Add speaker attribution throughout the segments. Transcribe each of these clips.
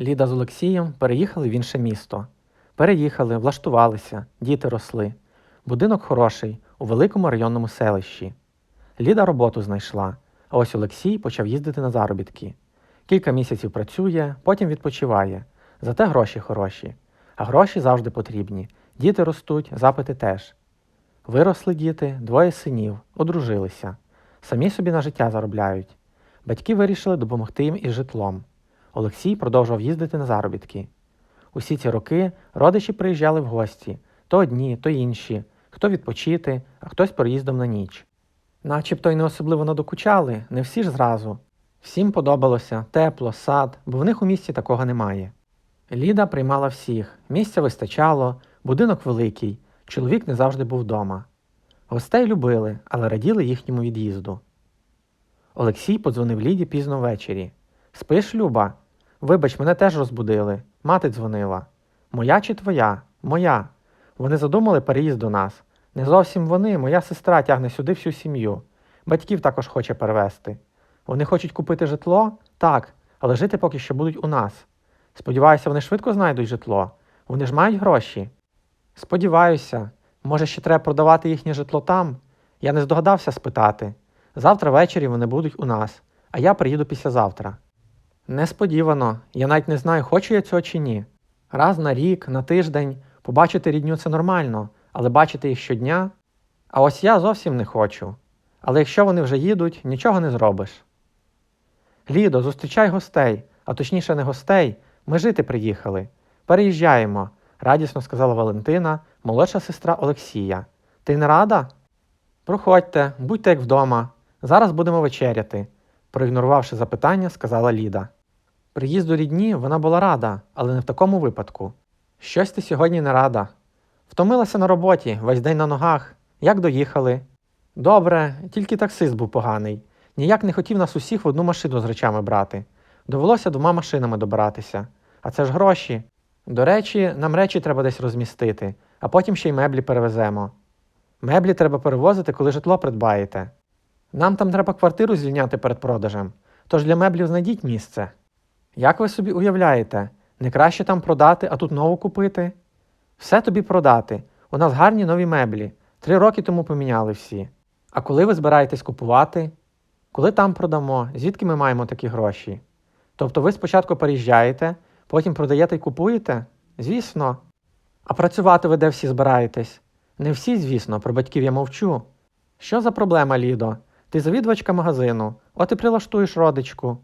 Speaker 1: Ліда з Олексієм переїхали в інше місто. Переїхали, влаштувалися, діти росли. Будинок хороший, у великому районному селищі. Ліда роботу знайшла, а ось Олексій почав їздити на заробітки. Кілька місяців працює, потім відпочиває. Зате гроші хороші. А гроші завжди потрібні. Діти ростуть, запити теж. Виросли діти, двоє синів, одружилися. Самі собі на життя заробляють. Батьки вирішили допомогти їм із житлом. Олексій продовжував їздити на заробітки. Усі ці роки родичі приїжджали в гості то одні, то інші, хто відпочити, а хтось проїздом на ніч. Начебто й не особливо надокучали, не всі ж зразу. Всім подобалося тепло, сад, бо в них у місті такого немає. Ліда приймала всіх, місця вистачало, будинок великий, чоловік не завжди був вдома. Гостей любили, але раділи їхньому від'їзду. Олексій подзвонив Ліді пізно ввечері. Спиш, Люба? Вибач, мене теж розбудили. Мати дзвонила. Моя чи твоя? Моя. Вони задумали переїзд до нас. Не зовсім вони, моя сестра тягне сюди всю сім'ю. Батьків також хоче перевезти. Вони хочуть купити житло? Так, але жити поки що будуть у нас. Сподіваюся, вони швидко знайдуть житло. Вони ж мають гроші. Сподіваюся, може, ще треба продавати їхнє житло там? Я не здогадався спитати. Завтра ввечері вони будуть у нас, а я приїду післязавтра. Несподівано, я навіть не знаю, хочу я цього чи ні. Раз на рік, на тиждень побачити рідню це нормально, але бачити їх щодня. А ось я зовсім не хочу. Але якщо вони вже їдуть, нічого не зробиш. Лідо, зустрічай гостей, а точніше не гостей, ми жити приїхали. Переїжджаємо, радісно сказала Валентина, молодша сестра Олексія. Ти не рада? Проходьте, будьте як вдома. Зараз будемо вечеряти, проігнорувавши запитання, сказала Ліда. Приїзду рідні вона була рада, але не в такому випадку. Щось ти сьогодні не рада. Втомилася на роботі, весь день на ногах. Як доїхали? Добре, тільки таксист був поганий. Ніяк не хотів нас усіх в одну машину з речами брати. Довелося двома машинами добиратися. А це ж гроші. До речі, нам речі треба десь розмістити, а потім ще й меблі перевеземо. Меблі треба перевозити, коли житло придбаєте. Нам там треба квартиру звільняти перед продажем, тож для меблів знайдіть місце. Як ви собі уявляєте, не краще там продати, а тут нову купити? Все тобі продати. У нас гарні нові меблі. Три роки тому поміняли всі. А коли ви збираєтесь купувати? Коли там продамо, звідки ми маємо такі гроші? Тобто ви спочатку переїжджаєте, потім продаєте і купуєте? Звісно. А працювати ви де всі збираєтесь? Не всі, звісно, про батьків я мовчу. Що за проблема, Лідо? Ти завідувачка магазину, от і прилаштуєш родичку.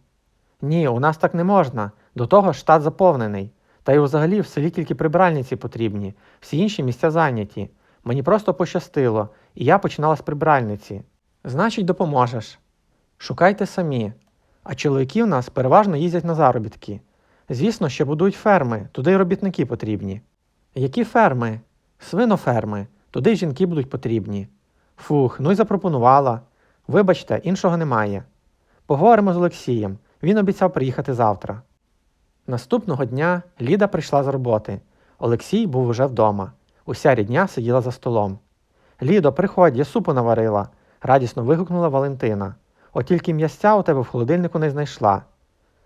Speaker 1: Ні, у нас так не можна. До того ж штат заповнений. Та й взагалі в селі тільки прибиральниці потрібні, всі інші місця зайняті. Мені просто пощастило, і я починала з прибиральниці. Значить, допоможеш. Шукайте самі. А чоловіки в нас переважно їздять на заробітки. Звісно, що будують ферми, туди й робітники потрібні. Які ферми? Свиноферми, туди й жінки будуть потрібні. Фух, ну й запропонувала. Вибачте, іншого немає. Поговоримо з Олексієм. Він обіцяв приїхати завтра. Наступного дня Ліда прийшла з роботи. Олексій був уже вдома. Уся рідня сиділа за столом. Лідо, приходь, я супу наварила, радісно вигукнула Валентина. От тільки м'ясця у тебе в холодильнику не знайшла.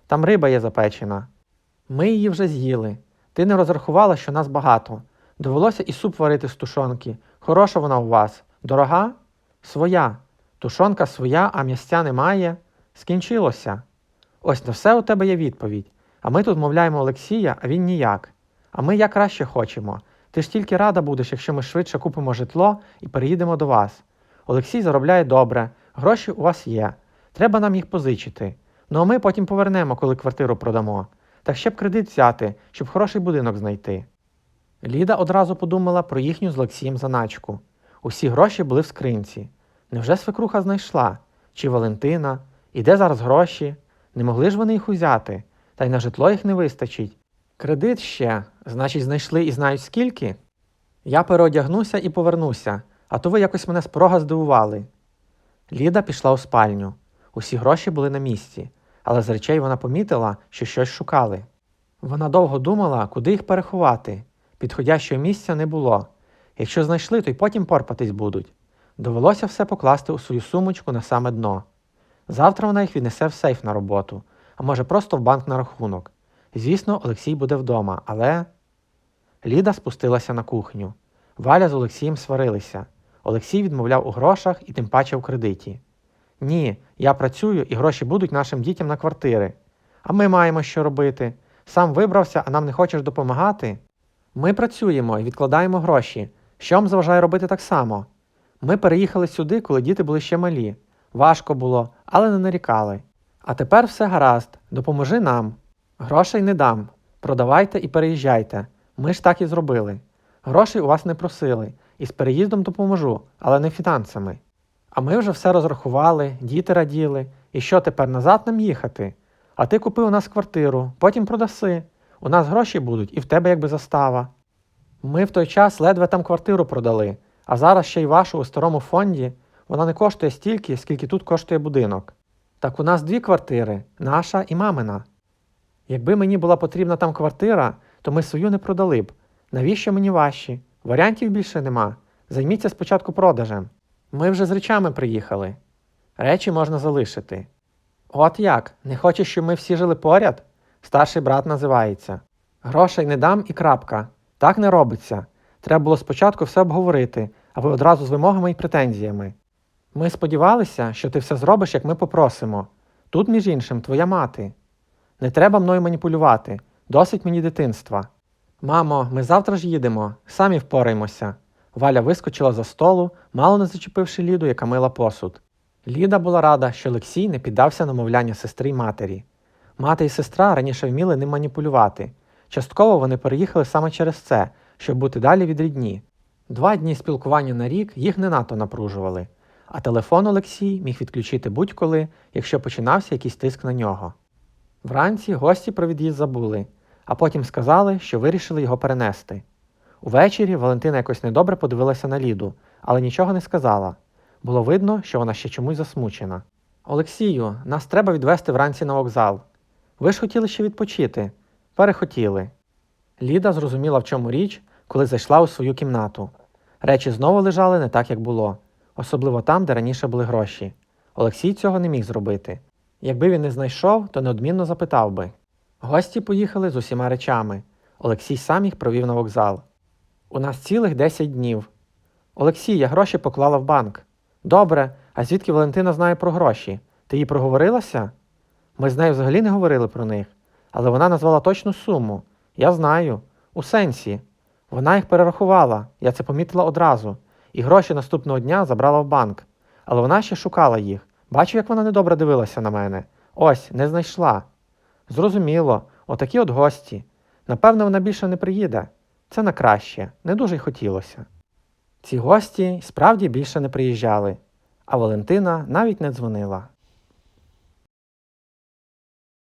Speaker 1: Там риба є запечена. Ми її вже з'їли. Ти не розрахувала, що нас багато. Довелося і суп варити з тушонки. Хороша вона у вас. Дорога? Своя. Тушонка своя, а м'ясця немає. Скінчилося. Ось на все у тебе є відповідь. А ми тут мовляємо Олексія, а він ніяк. А ми як краще хочемо. Ти ж тільки рада будеш, якщо ми швидше купимо житло і переїдемо до вас. Олексій заробляє добре, гроші у вас є. Треба нам їх позичити. Ну а ми потім повернемо, коли квартиру продамо. Так ще б кредит взяти, щоб хороший будинок знайти. Ліда одразу подумала про їхню з Олексієм заначку. Усі гроші були в скринці. Невже свекруха знайшла? Чи Валентина? І де зараз гроші? Не могли ж вони їх узяти, та й на житло їх не вистачить. Кредит ще, значить, знайшли і знають скільки? Я переодягнуся і повернуся, а то ви якось мене спрога здивували. Ліда пішла у спальню. Усі гроші були на місці, але з речей вона помітила, що щось шукали. Вона довго думала, куди їх переховати. Підходящого місця не було. Якщо знайшли, то й потім порпатись будуть. Довелося все покласти у свою сумочку на саме дно. Завтра вона їх віднесе в сейф на роботу, а може просто в банк на рахунок. Звісно, Олексій буде вдома, але. Ліда спустилася на кухню. Валя з Олексієм сварилися. Олексій відмовляв у грошах і тим паче в кредиті. Ні, я працюю і гроші будуть нашим дітям на квартири. А ми маємо що робити. Сам вибрався, а нам не хочеш допомагати. Ми працюємо і відкладаємо гроші. Що вам заважає робити так само? Ми переїхали сюди, коли діти були ще малі. Важко було, але не нарікали. А тепер все гаразд, допоможи нам. Грошей не дам. Продавайте і переїжджайте. Ми ж так і зробили. Грошей у вас не просили, і з переїздом допоможу, але не фінансами. А ми вже все розрахували, діти раділи. І що тепер назад нам їхати? А ти купив у нас квартиру, потім продаси. У нас гроші будуть і в тебе якби застава. Ми в той час ледве там квартиру продали, а зараз ще й вашу у старому фонді вона не коштує стільки, скільки тут коштує будинок. Так у нас дві квартири наша і мамина. Якби мені була потрібна там квартира, то ми свою не продали б. Навіщо мені ваші? Варіантів більше нема. Займіться спочатку продажем. Ми вже з речами приїхали. Речі можна залишити. От як? Не хочеш, щоб ми всі жили поряд? Старший брат називається. Грошей не дам і крапка. Так не робиться. Треба було спочатку все обговорити, а одразу з вимогами і претензіями. Ми сподівалися, що ти все зробиш, як ми попросимо. Тут, між іншим, твоя мати. Не треба мною маніпулювати, досить мені дитинства. Мамо, ми завтра ж їдемо, самі впораємося. Валя вискочила за столу, мало не зачепивши Ліду, яка мила посуд. Ліда була рада, що Олексій не піддався на мовляння сестри й матері. Мати і сестра раніше вміли ним маніпулювати. Частково вони переїхали саме через це, щоб бути далі від рідні. Два дні спілкування на рік їх не надто напружували, а телефон Олексій міг відключити будь-коли, якщо починався якийсь тиск на нього. Вранці гості про від'їзд забули, а потім сказали, що вирішили його перенести. Увечері Валентина якось недобре подивилася на Ліду, але нічого не сказала. Було видно, що вона ще чомусь засмучена. Олексію, нас треба відвести вранці на вокзал. Ви ж хотіли ще відпочити. Перехотіли. Ліда зрозуміла, в чому річ, коли зайшла у свою кімнату. Речі знову лежали не так, як було, особливо там, де раніше були гроші. Олексій цього не міг зробити. Якби він не знайшов, то неодмінно запитав би. Гості поїхали з усіма речами. Олексій сам їх провів на вокзал. У нас цілих 10 днів. Олексій, я гроші поклала в банк. Добре, а звідки Валентина знає про гроші? Ти їй проговорилася? Ми з нею взагалі не говорили про них, але вона назвала точну суму. Я знаю. У сенсі. Вона їх перерахувала, я це помітила одразу, і гроші наступного дня забрала в банк. Але вона ще шукала їх. Бачу, як вона недобре дивилася на мене. Ось, не знайшла. Зрозуміло, отакі от гості. Напевно, вона більше не приїде. Це на краще, не дуже й хотілося. Ці гості справді більше не приїжджали, а Валентина навіть не дзвонила.